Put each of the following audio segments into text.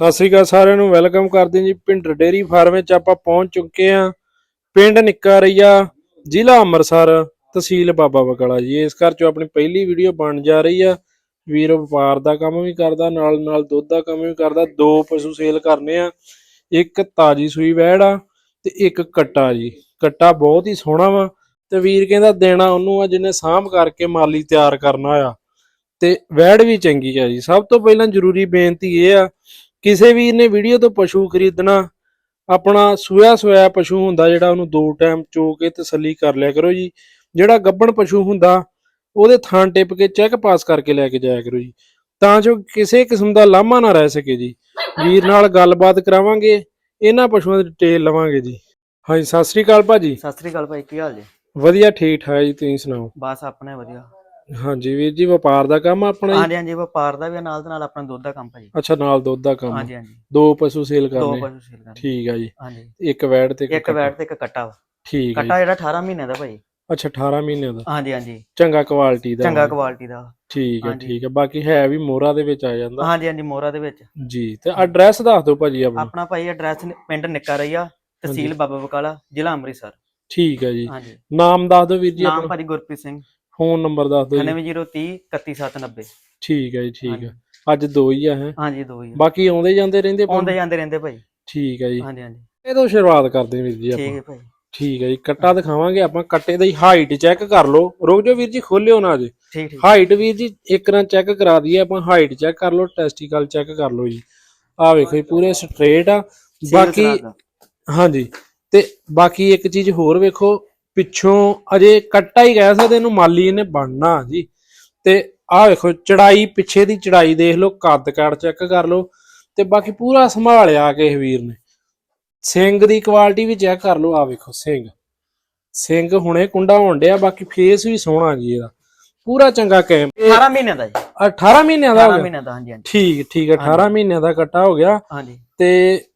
ਸਤਿ ਸ੍ਰੀ ਅਕਾਲ ਸਾਰਿਆਂ ਨੂੰ, ਵੈਲਕਮ ਕਰਦੇ ਜੀ ਪਿੰਡ ਡੇਰੀ ਫਾਰਮ ਵਿੱਚ ਆਪਾਂ ਪਹੁੰਚ ਚੁੱਕੇ ਹਾਂ। ਪਿੰਡ ਨਿੱਕਾ ਰਈਆ ਜ਼ਿਲ੍ਹਾ ਅੰਮ੍ਰਿਤਸਰ, ਤਹਿਸੀਲ ਬਾਬਾ ਬਕਾਲਾ ਜੀ। ਇਸ ਘਰ ਚੋਂ ਆਪਣੀ ਪਹਿਲੀ ਵੀਡੀਓ ਬਣ ਜਾ ਰਹੀ ਆ। ਵੀਰ ਵਪਾਰ ਦਾ ਕੰਮ ਵੀ ਕਰਦਾ ਨਾਲ ਨਾਲ ਦੁੱਧ ਦਾ ਕੰਮ ਵੀ ਕਰਦਾ। ਦੋ ਪਸ਼ੂ ਸੇਲ ਕਰਨੇ ਆ। ਇੱਕ ਤਾਜੀ ਸੂਈ ਵੈੜ ਆ ਤੇ ਇੱਕ ਕੱਟਾ ਜੀ। ਕੱਟਾ ਬਹੁਤ ਹੀ ਸੋਹਣਾ ਵਾ ਤੇ ਵੀਰ ਕਹਿੰਦਾ ਦੇਣਾ ਉਹਨੂੰ ਆ ਜਿਹਨੇ ਸਾਂਭ ਕਰਕੇ ਮਾਲੀ ਤਿਆਰ ਕਰਨਾ ਆ। ਤੇ ਵੈੜ ਵੀ ਚੰਗੀ ਆ ਜੀ। ਸਭ ਤੋਂ ਪਹਿਲਾਂ ਜ਼ਰੂਰੀ ਬੇਨਤੀ ਇਹ ਆ ਕਿਸੇ ਵੀਰ ਨੇ ਵੀਡੀਓ ਤੋਂ ਪਸ਼ੂ ਖਰੀਦਣਾ ਆਪਣਾ ਸੂਇਆ ਸੋਇਆ ਪਸ਼ੂ ਹੁੰਦਾ ਜਿਹੜਾ ਉਹਨੂੰ ਦੋ ਟਾਈਮ ਚੋ ਕੇ ਤਸੱਲੀ ਕਰ ਲਿਆ ਕਰੋ ਜੀ। ਜਿਹੜਾ ਗੱਬਣ ਪਸ਼ੂ ਹੁੰਦਾ ਉਹਦੇ ਥਾਂ ਟਿਪ ਕੇ ਚੈੱਕ ਪਾਸ ਕਰਕੇ ਲੈ ਕੇ ਜਾਇਆ ਕਰੋ ਜੀ। ਤਾਂ ਜੋ ਕਿਸੇ ਕਿਸਮ ਦਾ ਲਾਮਾ ਨਾ ਰਹਿ ਸਕੇ ਜੀ। ਵੀਰ ਨਾਲ ਗੱਲਬਾਤ ਕਰਾਵਾਂਗੇ ਇਹਨਾਂ ਪਸ਼ੂਆਂ ਦੀ ਡਿਟੇਲ ਲਵਾਂਗੇ ਜੀ। ਹਾਂਜੀ ਸਤਿ ਸ੍ਰੀ ਅਕਾਲ ਭਾਜੀ। ਸਤਿ ਸ੍ਰੀ ਅਕਾਲ ਭਾਈ ਕੀ ਹਾਲ ਜੀ? ਵਧੀਆ ਠੀਕ ਠਾਕ ਜੀ ਤੁਸੀਂ ਸੁਣਾਓ? ਬਸ ਆਪਣੇ ਵਧੀਆ। ਹਾਂਜੀ ਵੀਰ ਜੀ ਵਪਾਰ ਦਾ ਕੰਮ ਆ ਆਪਣਾ ਜੀ? ਹਾਂਜੀ ਹਾਂਜੀ ਵਪਾਰ ਦਾ ਵੀ ਆ, ਨਾਲ ਦੇ ਨਾਲ ਆਪਣਾ ਦੁੱਧ ਦਾ ਕੰਮ ਭਾਈ ਅੱਛਾ ਨਾਲ ਦੁੱਧ ਦਾ ਕੰਮ। ਹਾਂਜੀ ਹਾਂਜੀ। ਦੋ ਪਸ਼ੂ ਸੇਲ ਦੋ ਕਰਨੇ ਪਸ਼ੂ ਸੇਲ ਕਰਨੇ। ਠੀਕ ਆ ਜੀ। ਹਾਂਜੀ। ਇੱਕ ਵੈੜ ਤੇ ਇੱਕ ਕੱਟਾ। ਵੈਟ ਤੇ ਇੱਕ ਕੱਟਾ। ਵਾ ਠੀਕ ਆ ਜੀ। ਕੱਟਾ ਜਿਹੜਾ 18 ਮਹੀਨੇ ਦਾ ਭਾਈ ਅੱਛਾ 18 ਮਹੀਨਿਆਂ ਦਾ। ਹਾਂਜੀ ਹਾਂਜੀ। ਚੰਗਾ ਕੁਆਲਿਟੀ ਦਾ। ਚੰਗਾ। ਕੁਆਲਿਟੀ ਦਾ। ਠੀਕ ਹੈ ਹਾਂਜੀ। ਠੀਕ ਹੈ ਬਾਕੀ ਹੈ ਵੀ ਮੋਰਾ ਦੇ ਵਿੱਚ ਆ ਜਾਂਦਾ। ਹਾਂਜੀ ਹਾਂਜੀ ਮੋਰਾ ਦੇ ਵਿੱਚ। ਜੀ ਤੇ ਐਡਰੈਸ ਦੱਸ ਦਿਓ ਭਾਜੀ ਆਪਣਾ। ਆਪਣਾ ਭਾਈ ਐਡਰੈਸ ਪਿੰਡ ਨਿੱਕਾ ਰਈਆ ਤਹਿਸੀਲ ਬਾਬਾ ਬਕਾਲਾ ਜ਼ਿਲ੍ਹਾ ਅੰਮ੍ਰਿਤਸਰ। ਠੀਕ ਹੈ ਜੀ। ਹਾਂਜੀ। ਨਾਮ ਦੱਸ ਦਿਓ ਵੀਰ ਜੀ ਨਾਮ ਆਪਣਾ। ਭਾਜੀ ਗੁਰਪ੍ਰੀਤ ਸਿੰਘ। ਫੋਨ ਨੰਬਰ ਦੱਸ ਦਿਓ ਜੀ। 99030 31790 ਠੀਕ ਹੈ ਜੀ ਠੀਕ। ਹੈ। ਅੱਜ ਦੋ ਹੀ ਆ ਹੈ? ਹਾਂਜੀ ਦੋ ਹੀ ਆ। ਬਾਕੀ ਆਉਂਦੇ ਜਾਂਦੇ ਰਹਿੰਦੇ? ਆਉਂਦੇ ਜਾਂਦੇ ਰਹਿੰਦੇ ਭਾਈ। ਠੀਕ ਹੈ ਜੀ। ਹਾਂਜੀ ਹਾਂਜੀ। ਇਹ ਤੋਂ ਸ਼ੁਰੂਆਤ ਕਰਦੇ ਵੀਰ ਜੀ ਠੀਕ ਆਪਾਂ ਹੈ ਭਾਈ। ਠੀਕ ਹੈ ਜੀ ਕੱਟਾ ਦਿਖਾਵਾਂਗੇ ਆਪਾਂ ਕੱਟੇ ਦੀ ਹਾਈਟ ਚੈੱਕ ਕਰ ਲਓ। ਰੁਕ ਜਾਓ ਵੀਰ ਜੀ ਖੋਲਿਓ ਨਾ ਜੀ ਠੀਕ ਠੀਕ। ਹਾਈਟ ਵੀਰ ਜੀ ਇੱਕ ਨਾਲ ਚੈੱਕ ਕਰਾ ਦਈਏ ਆਪਾਂ ਹਾਈਟ ਚੈੱਕ ਕਰ ਲਓ ਟੈਸਟੀਕਲ ਚੈੱਕ ਕਰ ਲਓ ਜੀ। ਆਹ ਵੇਖੋ ਜੀ ਪੂਰੇ ਸਟ੍ਰੇਟ ਆ। ਬਾਕੀ ਹਾਂਜੀ ਤੇ ਬਾਕੀ ਇੱਕ ਚੀਜ਼ ਹੋਰ ਵੇਖੋ ਪਿੱਛੋਂ ਅਜੇ ਕੱਟਾ ਹੀ ਕਹਿ ਸਕਦੇ ਇਹਨੂੰ ਮਾਲੀ ਇਹਨੇ ਬਣਨਾ ਜੀ। ਤੇ ਆਹ ਵੇਖੋ ਚੜਾਈ ਪਿੱਛੇ ਦੀ ਚੜਾਈ ਦੇਖ ਲਓ ਕੱਦ ਕਾਠ ਚੈੱਕ ਕਰ ਲਓ ਤੇ ਬਾਕੀ ਪੂਰਾ ਸੰਭਾਲਿਆ ਕਿਸੇ ਵੀਰ ਨੇ। ਸਿੰਘ ਦੀ ਕੁਆਲਿਟੀ ਵੀ ਚੈੱਕ ਕਰ ਲਓ ਆਹ ਵੇਖੋ ਸਿੰਘ। ਸਿੰਘ ਹੁਣੇ ਕੁੰਡਾ ਹੋਣ ਡਿਆ ਬਾਕੀ ਫੇਸ ਵੀ ਸੋਹਣਾ ਜੀ ਇਹਦਾ। ਪੂਰਾ ਚੰਗਾ ਕੈਮ 18 ਮਹੀਨੇ ਦਾ ਜੀ। 18 ਮਹੀਨਿਆਂ ਦਾ ਹੋ 18 ਗਿਆ? ਮਹੀਨੇ ਦਾ ਹਾਂਜੀ ਹਾਂਜੀ। ਠੀਕ ਠੀਕ ਹੈ 18 ਮਹੀਨਿਆਂ ਦਾ ਕੱਟਾ ਹੋ ਗਿਆ। ਹਾਂਜੀ। ਤੇ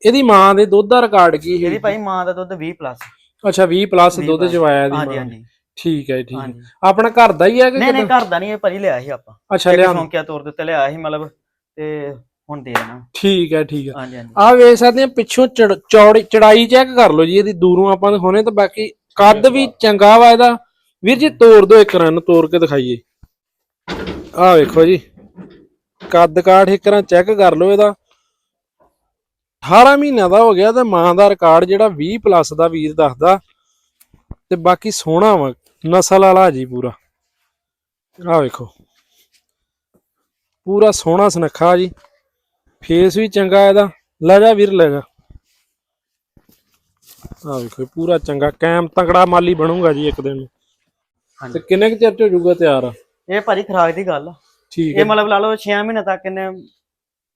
ਇਹਦੀ ਮਾਂ ਦੇ ਦੁੱਧ ਦਾ ਰਿਕਾਰਡ ਕੀ ਇਹਦੀ ਹੈ ਭਾਈ ਮਾਂ ਦਾ ਦੁੱਧ 20 ਪਲੱਸ ਅੱਛਾ 20 ਪਲੱਸ 20 ਦੁੱਧ plus। ਚਵਾਇਆ ਇਹਦੀ ਹਾਂਜੀ ਮਾਂ। ਨੇ। ਹਾਂਜੀ। ਠੀਕ ਹੈ ਠੀਕ ਹੈ। ਹਾਂਜੀ। ਆਪਣਾ ਘਰ ਦਾ ਹੀ ਹੈ ਕਿ ਨਹੀਂ ਨਹੀਂ ਕਿੱਦਾਂ? ਘਰ ਦਾ ਨਹੀਂ ਇਹ ਭਾਜੀ ਲਿਆ ਸੀ ਆਪਾਂ। ਅੱਛਾ ਲਿਆ। ਸੌਂਕਿਆ ਤੌਰ ਦੇ ਉੱਤੇ ਲਿਆ ਸੀ ਮਤਲਬ ਤੇ ਹੁਣ ਦੇ ਦੇਣਾ। ਠੀਕ ਹੈ ਠੀਕ ਹੈ। ਹਾਂਜੀ ਹਾਂਜੀ। ਆ ਵੇਖ ਸਕਦੇ ਆ ਪਿੱਛੋਂ ਚੜ- ਚੌੜੀ ਚੜਾਈ ਚੈੱਕ ਕਰ ਲਓ ਜੀ ਇਹਦੀ ਦੂਰੋਂ ਆਪਾਂ ਦਿਖਾਉਣੇ ਤਾਂ ਬਾਕੀ ਕੱਦ ਵੀ ਚੰਗਾ ਵਾ ਇਹਦਾ। ਵੀਰ ਜੀ ਤੋੜ ਦਿਓ ਇੱਕ ਰਨ ਤੋੜ ਕੇ ਦਿਖਾਈਏ। ਆ ਵੇਖੋ ਜੀ ਕੱਦ ਕਾਠ ਇੱਕ ਰਾਂ ਚੈੱਕ ਕਰ ਲਓ ਇਹਦਾ। 18 ਮਹੀਨਿਆਂ ਦਾ ਹੋ ਗਿਆ ਤੇ ਮਾਂ ਦਾ ਰਿਕਾਰਡ ਜਿਹੜਾ 20 ਪਲੱਸ ਦਾ ਵੀਰ ਦੱਸਦਾ ਤੇ ਬਾਕੀ ਸੋਹਣਾ ਵਾ ਨਸਲ ਵਾਲਾ ਜੀ ਪੂਰਾ। ਆ ਵੇਖੋ। ਪੂਰਾ ਸੋਹਣਾ ਸੁਨੱਖਾ ਜੀ। ਫੇਸ ਵੀ ਚੰਗਾ ਇਹਦਾ। ਲੈ ਜਾ ਵੀਰ ਲੈ ਜਾ। ਆ ਵੇਖੋ ਪੂਰਾ ਚੰਗਾ। ਕੈਮ ਤਗੜਾ ਮਾਲੀ ਬਣੂਗਾ ਜੀ ਇੱਕ ਦਿਨ। ਤੇ ਕਿੰਨੇ ਕੁ ਚਿਰ ਚ ਹੋ ਜਾਊਗਾ ਤਿਆਰ? ਇਹ ਭਾਜੀ ਖਰਾਕ ਦੀ ਗੱਲ ਆ। ਠੀਕ ਇਹ ਹੈ। ਮਤਲਬ ਲਾ ਲਓ 6 ਮਹੀਨੇ ਤੱਕ ਇਹਨੇ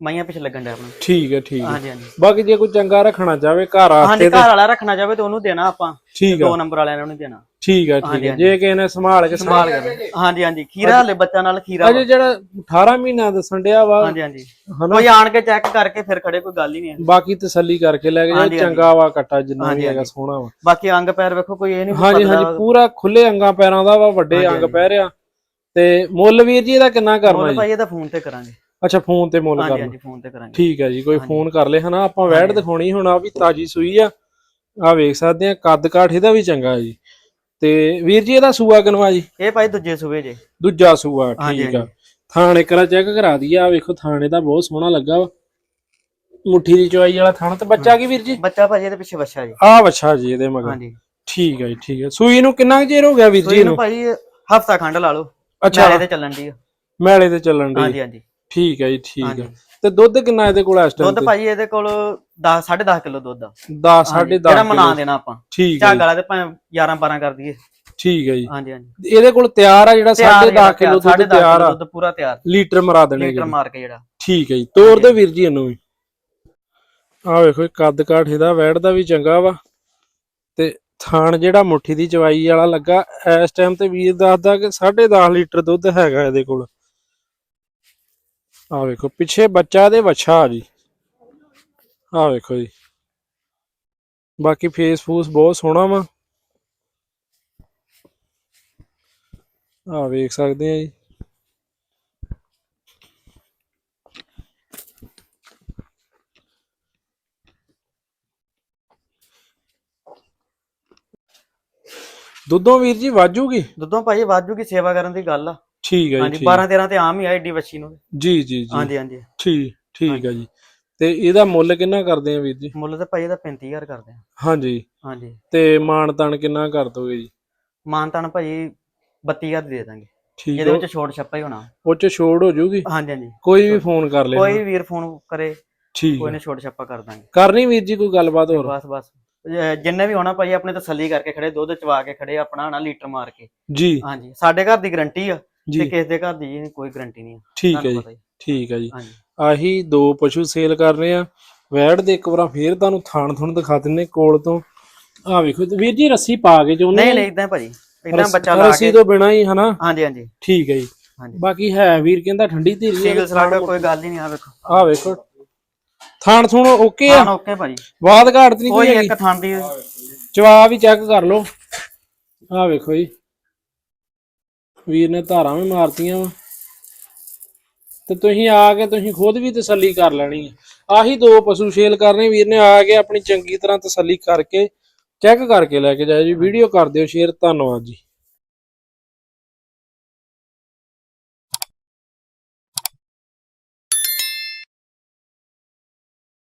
ਮਾਈਆਂ ਪਿੱਛੇ ਲੱਗਣ ਡਿਆ ਆਪਣਾ। ਠੀਕ ਹੈ ਠੀਕ ਹੈ। ਹਾਂਜੀ ਹਾਂਜੀ। ਬਾਕੀ ਜੇ ਕੋਈ ਚੰਗਾ ਰੱਖਣਾ ਚਾਹਵੇ ਘਰ ਹਾਂਜੀ ਆਸਤੇ ਘਰ ਵਾਲਾ ਰੱਖਣਾ ਚਾਹਵੇ ਤੇ ਉਹਨੂੰ ਦੇਣਾ ਆਪਾਂ। ਠੀਕ ਦੋ ਹੈ ਨੰਬਰ ਵਾਲਿਆਂ ਨੂੰ ਦੇਣਾ। ਠੀਕ ਹੈ ਠੀਕ ਹਾਂਜੀ। ਜੇ ਕਿਸੇ ਨੇ ਸੰਭਾਲ ਕੇ ਸੰਭਾਲ ਕੇ ਹਾਂਜੀ ਹਾਂਜੀ। ਖੀਰਾ ਹਲੇ ਬੱਚਾ ਨਾਲ ਖੀਰਾ ਅਜੇ ਜਿਹੜਾ 18 ਮਹੀਨਾ ਦੱਸਣ ਡਿਆ ਵਾ ਹਾਂਜੀ ਹਾਂਜੀ। ਹਨਾ? ਕੋਈ ਆਣ ਕੇ ਚੈੱਕ ਕਰਕੇ ਫਿਰ ਖੜੇ ਕੋਈ ਗੱਲ ਹੀ ਨਹੀਂ ਹੈ। ਬਾਕੀ ਤਸੱਲੀ ਕਰਕੇ ਲੈ ਕੇ ਜਾ ਹਾਂਜੀ, ਹਾਂਜੀ। ਚੰਗਾ ਵਾ ਕੱਟਾ ਜਿੰਨਾ ਵੀ ਹੈਗਾ। ਸੋਹਣਾ ਵਾ। ਬਾਕੀ ਅੰਗ ਪੈਰ ਵੇਖੋ ਕੋਈ ਇਹ ਨਹੀਂ ਹਾਂਜੀ ਹਾਂਜੀ। ਪੂਰਾ ਖੁੱਲੇ ਅੰਗਾਂ ਪੈਰਾਂ ਦਾ ਵਾ ਵੱਡੇ ਅੰਗ। ਪੈ ਰਿਆ ਤੇ ਮੁੱਲ ਵੀਰ ਜੀ ਇਹਦਾ ਕਿੰਨਾ ਕਰਨਾ ਮੁੱਲ ਜੀ? ਭਾਈ ਇਹਦਾ ਫੋਨ ਤੇ ਕਰਾਂਗੇ। ਅੱਛਾ ਫੋਨ ਤੇ ਮੁੱਲ ਹਾਂਜੀ ਹਾਂਜੀ ਫੋਨ ਤੇ ਕਰਾਂਗੇ। ਠੀਕ ਹੈ ਜੀ ਕੋਈ। ਫੋਨ ਕਰ ਲੈ ਹਨਾ? ਆਪਾਂ ਵੈੜ। ਦਿਖਾਉਣੀ ਹੁਣ ਆ ਵੀ ਤਾਜੀ ਸੂਈ ਆ। ਆ ਵੇਖ ਸਕਦੇ ਆ ਕੱਦ ਕਾਠ ਇਹਦਾ ਵੀ ਚੰਗਾ ਜੀ। ਤੇ ਵੀਰ ਜੀ ਇਹਦਾ ਸੂਆ ਕਿਨਵਾ ਜੀ? ਇਹ ਭਾਈ ਦੂਜੇ ਸੂਏ ਜੇ। ਦੂਜਾ ਸੂਆ ਠੀਕ ਆ। ਥਾਣ ਇੱਕ ਵਾਰ ਚੈੱਕ ਕਰਾ ਦਈਏ ਆ ਵੇਖੋ ਥਾਣੇ ਦਾ ਬਹੁਤ ਸੋਹਣਾ ਲੱਗਾ ਵਾ। ਮੁੱਠੀ ਦੀ ਚਵਾਈ ਵਾਲਾ ਥਾਣ ਤੇ ਬੱਚਾ ਕੀ ਵੀਰ ਜੀ? ਬੱਚਾ ਭਾਜੀ ਇਹਦੇ ਪਿੱਛੇ ਬੱਚਾ ਜੀ। ਆ ਬੱਚਾ ਜੀ ਇਹਦੇ ਮਗਰ। ਹਾਂਜੀ। ਠੀਕ ਹੈ ਜੀ ਠੀਕ ਹੈ ਸੂਈ ਨੂੰ ਕਿੰਨਾ ਕੁ ਚਿਰ ਹੋ ਗਿਆ ਵੀਰ ਜੀ ਇਹਨੂੰ ਨੂੰ ਭਾਜੀ ਹਫਤਾ ਖੰਡ ਲਾ ਲਓ। ਅੱਛਾ। ਨਾਲੇ ਤੇ ਚੱਲਣ ਦੀ। ਮੈਲੇ ਤੇ ਚੱਲਣ ਦੀ। ਹਾਂਜੀ ਹਾਂਜੀ। ਠੀਕ ਹੈ ਜੀ ਠੀਕ ਹਾਂਜੀ। ਹੈ ਤੇ ਦੁੱਧ ਕਿੰਨਾ ਇਹਦੇ ਕੋਲ ਇਸ ਟਾਈਮ ਦੁੱਧ ਭਾਜੀ ਇਹਦੇ ਕੋਲ 10 10.5 ਕਿਲੋ ਦੁੱਧ ਆ। 10 10.5 ਜਿਹੜਾ ਮਨਾ ਦੇਣਾ ਆਪਾਂ। ਠੀਕ ਹੈ ਝੱਗ ਵਾਲਾ ਤੇ ਭਾਵੇਂ 11 12 ਕਰ ਦਈਏ। ਠੀਕ ਹੈ ਜੀ। ਹਾਂਜੀ ਹਾਂਜੀ। ਇਹਦੇ ਕੋਲ ਤਿਆਰ ਆ ਜਿਹੜਾ ਤਿਆਰ 10.5 ਕਿਲੋ ਦੁੱਧ ਤਿਆਰ ਆ? ਦੁੱਧ ਪੂਰਾ ਤਿਆਰ। ਲੀਟਰ ਮਰਾ ਦੇਣੇ ਲੀਟਰ ਜੀ ਮਾਰ ਕੇ ਜਿਹੜਾ। ਠੀਕ ਹੈ ਜੀ। ਤੋੜ ਦੇ ਵੀਰ ਜੀ ਇਹਨੂੰ ਵੀ। ਆ ਵੇਖੋ ਇਹ ਕੱਦ ਕਾਠ ਇਹਦਾ ਵੈੜ ਦਾ ਵੀ ਚੰਗਾ ਵਾ। ਤੇ ਥਾਣ ਜਿਹੜਾ ਮੁੱਠੀ ਦੀ ਚਵਾਈ ਵਾਲਾ ਲੱਗਾ ਇਸ ਟਾਈਮ ਤੇ ਵੀਰ ਦੱਸਦਾ ਕਿ 10.5 ਲੀਟਰ ਦੁੱਧ ਹੈਗਾ ਇਹਦੇ ਕੋਲ। ਆ ਵੇਖੋ, ਪਿੱਛੇ ਬੱਚਾ ਤੇ ਵੱਛਾ ਆ ਜੀ। ਆਹ ਵੇਖੋ ਜੀ। ਬਾਕੀ ਫੇਸ ਫੂਸ ਬਹੁਤ ਸੋਹਣਾ ਵਾ। ਆਹ ਵੇਖ ਸਕਦੇ ਆ ਜੀ। ਦੁੱਧੋਂ ਵੀਰ ਜੀ ਵਾਜੂਗੀ ਦੁੱਧੋਂ ਭਾਈ ਵਾਧੂਗੀ ਸੇਵਾ ਕਰਨ ਦੀ ਗੱਲ ਆ। ਠੀਕ ਹੈ ਜੀ ਹਾਂਜੀ ਠੀਕ 12 13 ਤੇ ਆਮ ਹੀ ਆ ਏਡੀ ਵੱਛੀ ਨੂੰ। ਜੀ ਜੀ ਜੀ। ਹਾਂਜੀ ਹਾਂਜੀ। ਠੀਕ ਠੀਕ ਹੈ ਜੀ। ਤੇ ਇਹਦਾ ਮੁੱਲ ਕਿੰਨਾ ਕਰਦੇ ਆ ਵੀਰ ਜੀ? ਮੁੱਲ ਤੇ ਭਾਜੀ ਦਾ 35000 ਕਰਦੇ ਆ। ਹਾਂਜੀ। ਹਾਂਜੀ। ਤੇ ਮਾਣ ਤਾਣ ਕਿੰਨਾ ਕਰ ਦੋਗੇ ਜੀ? ਮਾਨਤਾਨ ਭਾਜੀ 32000 ਦੇ ਦਾਂਗੇ। ਠੀਕ ਇਹਦੇ ਵਿੱਚ ਛੋਟ ਛੱਪਾ ਹੀ ਹੋਣਾ। ਉਹ ਚ ਛੋੜ ਹੋ ਜੂਗੀ? ਹਾਂਜੀ ਹਾਂਜੀ। ਕੋਈ ਵੀ ਫੋਨ ਕਰ ਲੈਣਾ। ਕੋਈ ਵੀਰ ਫੋਨ ਕਰੇ ਠੀਕ ਕੋਈ ਨੇ ਛੋਟ ਛੱਪਾ ਕਰ ਦਾਂਗੇ। ਕਰਨੀ ਵੀਰ ਜੀ ਕੋਈ ਗੱਲਬਾਤ ਹੋਰ? ਬਸ ਬਸ। ਜਿੰਨੇ ਵੀ ਹੋਣਾ ਭਾਜੀ ਆਪਣੇ ਤਸੱਲੀ ਕਰਕੇ ਖੜੇ ਦੁੱਧ ਚਵਾ ਕੇ ਖੜੇ ਆਪਣਾ ਨਾ ਲੀਟਰ ਮਾਰ ਕੇ। ਜੀ। ਹਾਂਜੀ। ਸਾਡੇ ਘਰ ਦੀ ਗਰੰਟੀ ਆ। ਤੇ ਜੀ। ਕਿਸੇ ਦੇ ਘਰ ਦੀ ਜੀ ਕੋਈ ਗਰੰਟੀ ਨਹੀਂ ਠੀਕ ਹੈ ਤੁਹਾਨੂੰ ਜੀ ਹੀ। ਠੀਕ ਹੈ ਜੀ। ਆਹੀ ਦੋ ਪਸ਼ੂ ਸੇਲ ਕਰ ਰਹੇ ਆ। ਵੈੜ ਦੇ ਇੱਕ ਵਾਰ ਫੇਰ ਤੁਹਾਨੂੰ ਥਾਣ ਥੁਣ ਦਿਖਾ ਦਿੰਨੇ ਕੋਲ ਤੋਂ। ਆ ਵੇਖੋ ਵੀਰ ਜੀ ਰੱਸੀ ਪਾ ਕੇ ਚਾਹੁੰਦੇ ਨਹੀਂ ਨਹੀਂ ਇਦਾਂ ਭਾਜੀ। ਇਦਾਂ ਬੱਚਾ ਲਾ ਰੱਸੀ ਕੇ। ਤੋਂ ਬਿਨਾ ਹੀ ਹਨਾ? ਹਾਂਜੀ ਹਾਂਜੀ। ਠੀਕ ਹੈ ਜੀ। ਬਾਕੀ ਹੈ ਵੀਰ ਕਹਿੰਦਾ ਠੰਡੀ ਧੀਰੀ ਸਿੰਗਲ ਸਲਾਟ ਕੋਈ ਗੱਲ ਹੀ ਨਹੀਂ ਆ ਵੇਖੋ। ਆ ਵੇਖੋ। ਥਾਣ ਥੁਣ ਓਕੇ ਆ? ਹਾਂ ਓਕੇ ਭਾਜੀ। ਬਾਦ ਘਾਟ ਨਹੀਂ ਕੋਈ ਇੱਕ ਥਾਂ ਦੀ ਜਵਾਬ ਵੀ ਚੈੱਕ ਕਰ ਲਓ। ਆ ਵੇਖੋ ਜੀ। ਵੀਰ ਨੇ ਧਾਰਾਂ ਵੀ ਮਾਰਤੀਆਂ ਵਾ। ਤੇ ਤੁਸੀਂ ਆ ਕੇ ਤੁਸੀਂ ਖੁਦ ਵੀ ਤਸੱਲੀ ਕਰ ਲੈਣੀ ਹੈ ਆਹੀ ਦੋ ਪਸ਼ੂ ਸੇਲ ਕਰਨੇ, ਵੀਰ ਨੇ ਆ ਕੇ ਆਪਣੀ ਚੰਗੀ ਤਰ੍ਹਾਂ ਤਸੱਲੀ ਕਰਕੇ ਚੈੱਕ ਕਰਕੇ ਲੈ ਕੇ ਜਾਇਓ ਜੀ। ਵੀਡੀਓ ਕਰ ਦਿਓ, ਸ਼ੇਅਰ। ਧੰਨਵਾਦ ਜੀ।